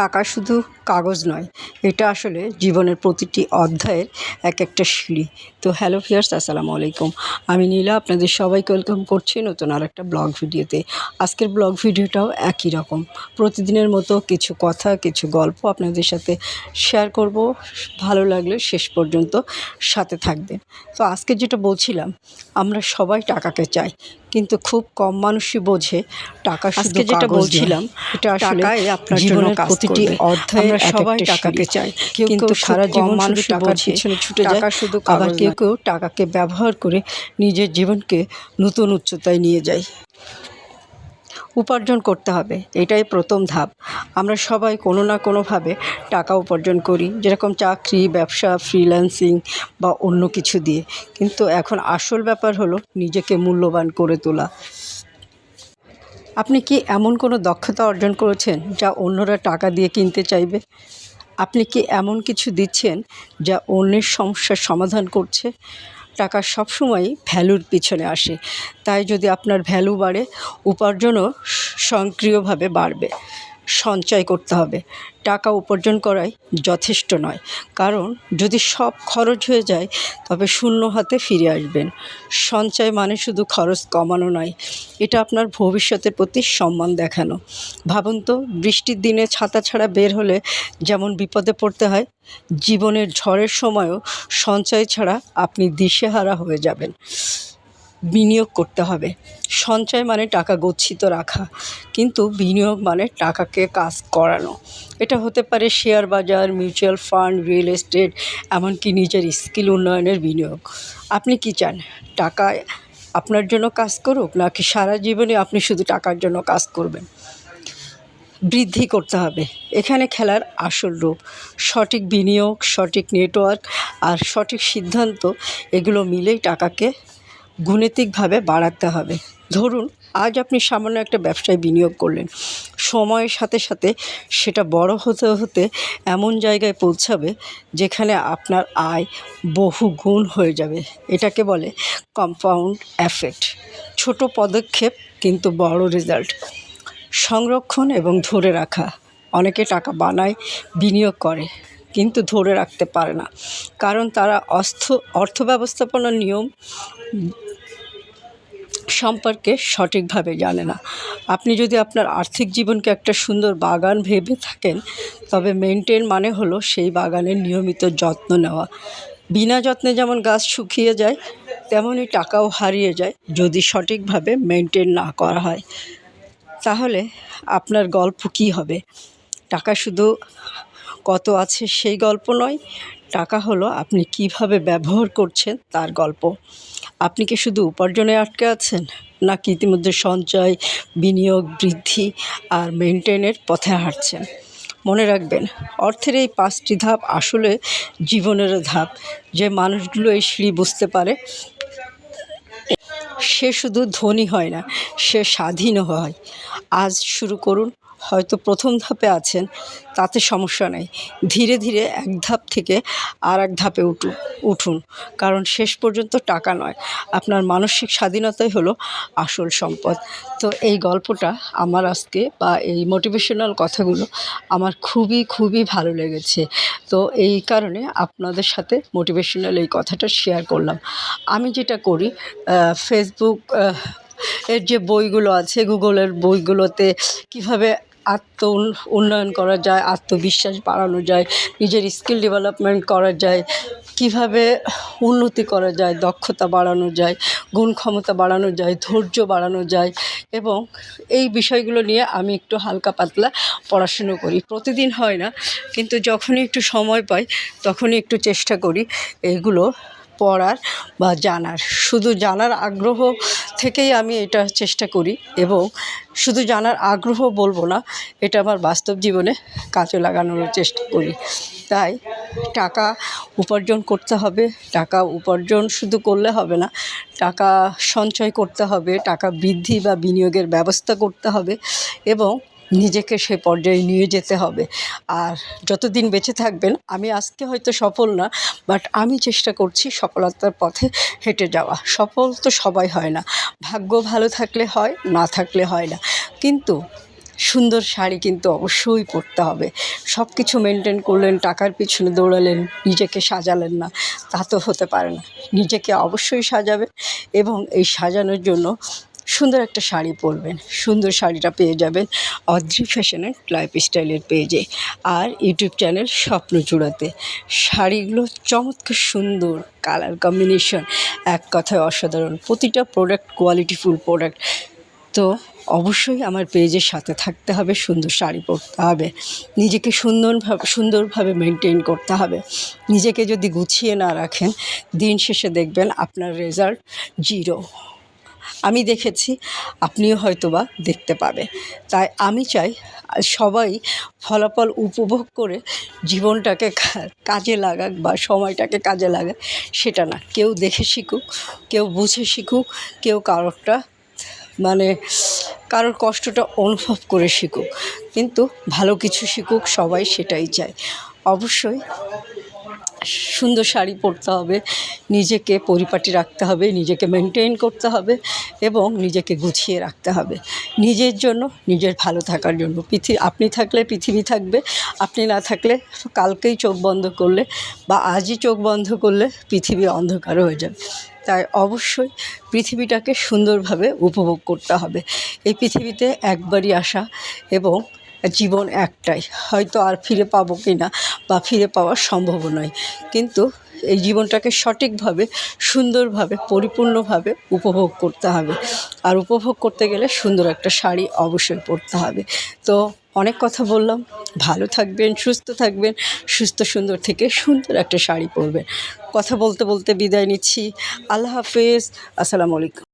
টাকা শুধু কাগজ নয়, এটা আসলে জীবনের প্রতিটি অধ্যায়ের এক একটা সিঁড়ি। তো হ্যালো ফিয়ার্স আসসালামু আলাইকুম। আমি নীলা, আপনাদের সবাইকে ওয়েলকাম করছি নতুন আর একটা ব্লগ ভিডিওতে আজকের ব্লগ ভিডিওটাও একই রকম। প্রতিদিনের মতো কিছু কথা, কিছু গল্প আপনাদের সাথে শেয়ার করব। ভালো লাগলে শেষ পর্যন্ত সাথে থাকবেন। তো আজকে যেটা বলছিলাম, আমরা সবাই টাকাকে চাই। কিন্তু খুব কম মানুষই বোঝে টাকা শুধু আজকে যেটা বলছিলাম, এটা আসলে আপনার জন্য জীবনের প্রতিটি অধ্যায় আমরা সবাই টাকাকে চাই। কেউ কিন্তু সারা জীবন জীবন মানুষ টাকার পিছনে ছুটে যায় টাকা শুধু আবার কেউ। কেউ টাকাকে ব্যবহার করে নিজের জীবনকে নতুন উচ্চতায় নিয়ে যায় উপার্জন করতে হবে, এটাই প্রথম ধাপ। আমরা সবাই কোনো না কোনোভাবে টাকা উপার্জন করি, যেরকম চাকরি, ব্যবসা ফ্রিল্যান্সিং বা অন্য কিছু দিয়ে। কিন্তু এখন আসল ব্যাপার হলো নিজেকে মূল্যবান করে তোলা। আপনি কি এমন কোনো দক্ষতা অর্জন করেছেন যা অন্যরা টাকা দিয়ে কিনতে চাইবে? আপনি কি এমন কিছু দিচ্ছেন যা অন্যের সমস্যার সমাধান করছে? টাকা সবসময়ই ভ্যালুর পিছনে আসে। তাই যদি আপনার ভ্যালু বাড়ে উপার্জনও সক্রিয়ভাবে বাড়বে। সঞ্চয় করতে হবে। টাকা উপার্জন করাই যথেষ্ট নয়। কারণ যদি সব খরচ হয়ে যায়, তবে শূন্য হাতে ফিরে আসবেন। সঞ্চয় মানে শুধু খরচ কমানো নয়, এটা আপনার ভবিষ্যতের প্রতি সম্মান দেখানো। ভাবুন তো, বৃষ্টির দিনে ছাতা ছাড়া বের হলে যেমন বিপদে পড়তে হয়, জীবনের ঝড়ের সময়ও সঞ্চয় ছাড়া আপনি দিশেহারা হয়ে যাবেন। বিনিয়োগ করতে হবে। সঞ্চয় মানে টাকা গচ্ছিত রাখা, কিন্তু বিনিয়োগ মানে টাকাকে কাজ করানো। এটা হতে পারে শেয়ার বাজার, মিউচুয়াল ফান্ড, রিয়েল এস্টেট, এমনকি নিজের স্কিল উন্নয়নের বিনিয়োগ। আপনি কি চান, টাকা আপনার জন্য কাজ করুক, নাকি সারা জীবনে আপনি শুধু টাকার জন্য কাজ করবেন? বৃদ্ধি করতে হবে। এখানে খেলার আসল রূপ। সঠিক বিনিয়োগ, সঠিক নেটওয়ার্ক আর সঠিক সিদ্ধান্ত, এগুলো মিলেই টাকাকে গুণিতিকভাবে বাড়াতে হবে। ধরুন, আজ আপনি সামান্য একটা ব্যবসায় বিনিয়োগ করলেন। সময়ের সাথে সাথে সেটা বড় হতে হতে এমন জায়গায় পৌঁছাবে যেখানে আপনার আয় বহু গুণ হয়ে যাবে। এটাকে বলে কম্পাউন্ড এফেক্ট ছোট পদক্ষেপ কিন্তু বড় রেজাল্ট সংরক্ষণ এবং ধরে রাখা। অনেকে টাকা বানায়, বিনিয়োগ করে, কিন্তু ধরে রাখতে পারে না। কারণ তারা অর্থ অর্থ ব্যবস্থাপনার নিয়ম সম্পর্কে সঠিকভাবে জানে না। আপনি যদি আপনার আর্থিক জীবনকে একটা সুন্দর বাগান ভেবে থাকেন, তবে মেনটেন মানে হলো সেই বাগানের নিয়মিত যত্ন নেওয়া। বিনা যত্নে যেমন গাছ শুকিয়ে যায়, তেমনই টাকাও হারিয়ে যায়, যদি সঠিকভাবে মেনটেন না করা হয়। তাহলে আপনার গল্প কি হবে? টাকা শুধু কত আছে সেই গল্প নয়, টাকা হলো আপনি কীভাবে ব্যবহার করছেন তার গল্প। আপনি কি শুধু উপার্জনে আটকে আছেন? নাকি ইতিমধ্যে সঞ্চয়, বিনিয়োগ, বৃদ্ধি আর মেনটেনের পথে হাঁটছেন? মনে রাখবেন, অর্থের এই পাঁচটি ধাপ আসলে জীবনের ধাপ। যে মানুষগুলো এই সিঁড়ি বুঝতে পারে, সে শুধু ধনী হয় না, সে স্বাধীনও হয়। আজ শুরু করুন হয়তো প্রথম ধাপে আছেন, তাতে সমস্যা নেই। ধীরে ধীরে এক ধাপ থেকে আর এক ধাপে উঠুন উঠুন, কারণ শেষ পর্যন্ত টাকা নয়। আপনার মানসিক স্বাধীনতাই হলো আসল সম্পদ। তো এই গল্পটা আমার আজকে বা এই মোটিভেশনাল কথাগুলো আমার খুবই খুবই ভালো লেগেছে। তো এই কারণে আপনাদের সাথে মোটিভেশনাল এই কথাটা শেয়ার করলাম। আমি যেটা করি ফেসবুক এর যে বইগুলো আছে গুগলের বইগুলোতে কীভাবে আত্ম উন- উন্নয়ন করা যায়, আত্মবিশ্বাস বাড়ানো যায়, নিজের স্কিল ডেভেলপমেন্ট করা যায়, কীভাবে উন্নতি করা যায়, দক্ষতা বাড়ানো যায়, গুণ ক্ষমতা বাড়ানো যায়, ধৈর্য বাড়ানো যায় এবং এই বিষয়গুলো নিয়ে আমি একটু হালকা পাতলা পড়াশুনো করি। প্রতিদিন হয় না, কিন্তু যখনই একটু সময় পাই, তখনই একটু চেষ্টা করি এগুলো পড়ার বা জানার। শুধু জানার আগ্রহ থেকেই আমি এটা চেষ্টা করি এবং শুধু জানার আগ্রহ বলব না, এটা আমার বাস্তব জীবনে কাজে লাগানোর চেষ্টা করি। তাই টাকা উপার্জন করতে হবে, টাকা উপার্জন শুধু করলে হবে না, টাকা সঞ্চয় করতে হবে, টাকা বৃদ্ধি বা বিনিয়োগের ব্যবস্থা করতে হবে এবং নিজেকে সে পর্যায়ে নিয়ে যেতে হবে। আর যতদিন বেঁচে থাকবেন, আমি আজকে হয়তো সফল না বাট আমি চেষ্টা করছি সফলতার পথে হেঁটে যাওয়া। সফল তো সবাই হয় না। ভাগ্য ভালো থাকলে হয়, না থাকলে হয় না। কিন্তু সুন্দর শাড়ি কিন্তু অবশ্যই পরতে হবে। সব কিছু মেনটেন করলেন, টাকার পিছনে দৌড়ালেন, নিজেকে সাজালেন না, তা তো হতে পারে না। নিজেকে অবশ্যই সাজাবেন এবং এই সাজানোর জন্য সুন্দর একটা শাড়ি পরবেন, সুন্দর শাড়িটা পেয়ে যাবেন অদ্রি ফ্যাশনের লাইফ স্টাইলের পেজে আর ইউটিউব চ্যানেল স্বপ্ন জুড়াতে শাড়িগুলো চমৎকার সুন্দর কালার কম্বিনেশন, এক কথায় অসাধারণ। প্রতিটা প্রোডাক্ট কোয়ালিটিফুল প্রোডাক্ট। তো অবশ্যই আমার পেজের সাথে থাকতে হবে, সুন্দর শাড়ি পরতে হবে। নিজেকে সুন্দরভাবে সুন্দরভাবে মেনটেন করতে হবে। নিজেকে যদি গুছিয়ে না রাখেন, দিন শেষে দেখবেন আপনার রেজাল্ট জিরো আমি দেখেছি, আপনিও হয়তোবা দেখতে পাবে। তাই আমি চাই সবাই ফলাফল উপভোগ করে জীবনটাকে কাজে লাগাক বা সময়টাকে কাজে লাগাক, সেটা না। কেউ দেখে শিখুক, কেউ বুঝে শিখুক, কেউ কারোরটা মানে কারোর কষ্টটা অনুভব করে শিখুক। কিন্তু ভালো কিছু শিখুক, সবাই সেটাই চায়। অবশ্যই সুন্দর শাড়ি পরতে হবে, নিজেকে পরিপাটি রাখতে হবে, নিজেকে মেনটেন করতে হবে এবং নিজেকে গুছিয়ে রাখতে হবে। নিজের জন্য, নিজের ভালো থাকার জন্য। পৃথিবী আপনি থাকলে পৃথিবী থাকবে, আপনি না থাকলে কালকেই চোখ বন্ধ করলে বা আজই চোখ বন্ধ করলে পৃথিবী অন্ধকার হয়ে যাবে। তাই অবশ্যই পৃথিবীটাকে সুন্দরভাবে উপভোগ করতে হবে। এই পৃথিবীতে একবারই আসা এবং জীবন একটাই। হয়তো আর ফিরে পাবো কি না বা ফিরে পাওয়া সম্ভব নয়। কিন্তু এই জীবনটাকে সঠিকভাবে, সুন্দরভাবে, পরিপূর্ণভাবে উপভোগ করতে হবে। আর উপভোগ করতে গেলে সুন্দর একটা শাড়ি অবশ্যই পরতে হবে। তো অনেক কথা বললাম। ভালো থাকবেন, সুস্থ থাকবেন, সুস্থ, সুন্দর থেকে সুন্দর একটা শাড়ি পরবেন। কথা বলতে বলতে বিদায় নিচ্ছি। আল্লাহ হাফেজ। আসসালামু আলাইকুম।